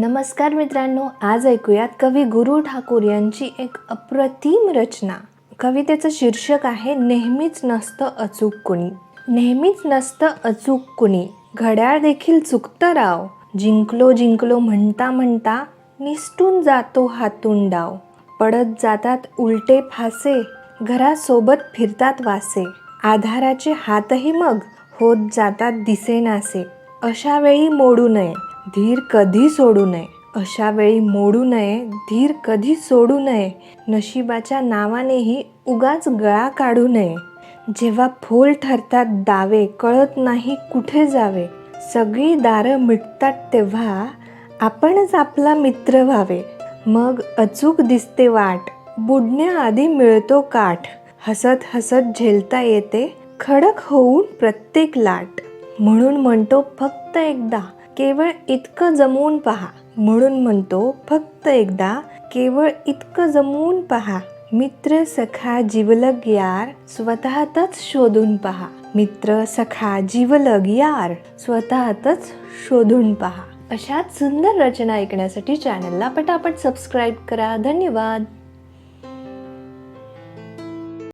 नमस्कार मित्रांनो आज ऐकूयात कवी गुरु ठाकूर यांची एक अप्रतिम रचना. कवितेचं शीर्षक आहे नेहमीच नसतं अचूक कुणी. नेहमीच नसतं अचूक कुणी. घड्याळ देखील चुकतं राव. जिंकलो जिंकलो म्हणता म्हणता निसटून जातो हातून डाव. पडत जातात उलटे फासे घरासोबत फिरतात वासे. आधाराचे हातही मग होत जातात दिसेनासे. अशा वेळी मोडू नये. धीर कधी सोडू नये. अशा वेळी मोडू नये धीर कधी सोडू नये. नशिबाच्या नावानेही उगाच गळा काढू नये. जेव्हा फोल ठरतात दावे कळत नाही कुठे जावे. सगळी दारं मिटतात तेव्हा आपणच आपला मित्र व्हावे. मग अचूक दिसते वाट. बुडण्याआधी मिळतो काठ. हसत हसत झेलता येते. खडक होऊन प्रत्येक लाट. म्हणून म्हणतो फक्त एकदा केवळ इतकं जमवून पहा. म्हणून म्हणतो फक्त एकदा केवळ इतकं जमवून पहा. मित्र सखा जिवलग यार स्वतःतच शोधून पहा. मित्र सखा जिवलग यार स्वतःतच शोधून पहा. अशाच सुंदर रचना ऐकण्यासाठी चॅनलला पटापट सबस्क्राईब करा. धन्यवाद!